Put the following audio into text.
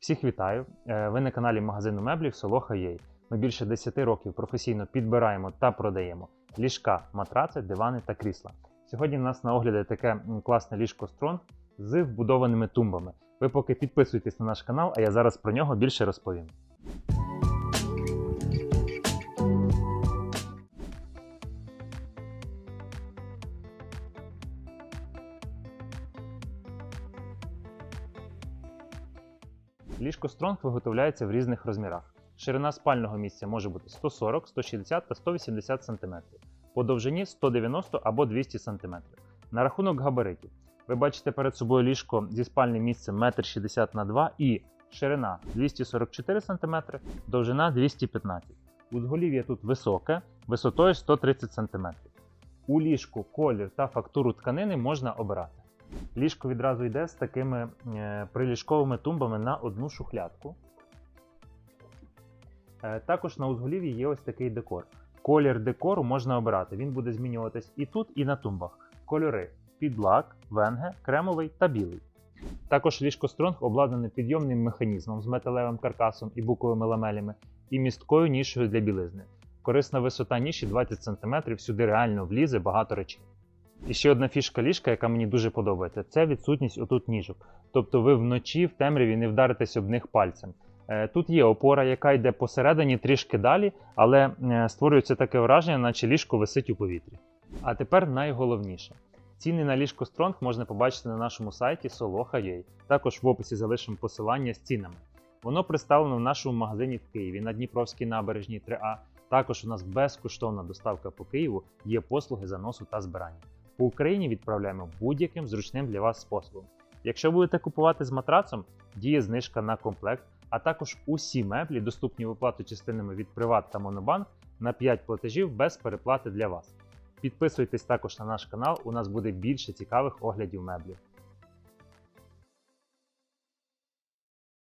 Всіх вітаю! Е, Ви на каналі магазину меблів Солоха Єй. Ми більше 10 років професійно підбираємо та продаємо ліжка, матраци, дивани та крісла. Сьогодні в нас на огляді таке класне ліжко Стронг з вбудованими тумбами. Ви поки підписуйтесь на наш канал, а я зараз про нього більше розповім. Ліжко Стронг виготовляється в різних розмірах. Ширина спального місця може бути 140, 160 та 180 см, по довжині 190 або 200 см. На рахунок габаритів. Ви бачите перед собою ліжко зі спальним місцем 1,60 на 2 і ширина 244 см, довжина 215 Узголів'я тут високе, висотою 130 см. У ліжку колір та фактуру тканини можна обирати. Ліжко відразу йде з такими е, приліжковими тумбами на одну шухлядку. Е, також на узголів'ї є ось такий декор. Колір декору можна обирати. Він буде змінюватись і тут, і на тумбах. Кольори підлак, венге, кремовий та білий. Також ліжко Стронг обладнане підйомним механізмом з металевим каркасом і буковими ламелями і місткою нішею для білизни. Корисна висота ніші 20 см, сюди реально влізе багато речей. І ще одна фішка ліжка, яка мені дуже подобається, це відсутність отут ніжок. Тобто ви вночі в темряві не вдаритесь об них пальцем. Е, Тут є опора, яка йде посередині трішки далі, але е, створюється таке враження, наче ліжко висить у повітрі. А тепер найголовніше. Ціни на ліжко Стронг можна побачити на нашому сайті Soloha.ua. Також в описі залишимо посилання з цінами. Воно представлено в нашому магазині в Києві на Дніпровській набережній 3А. Також у нас безкоштовна доставка по Києву, є послуги заносу та збирання. По Україні відправляємо будь-яким зручним для вас способом. Якщо будете купувати з матрацом, діє знижка на комплект, а також усі меблі доступні в оплату частинами від Приват та Монобанк на 5 платежів без переплати для вас. Підписуйтесь також на наш канал, у нас буде більше цікавих оглядів меблів.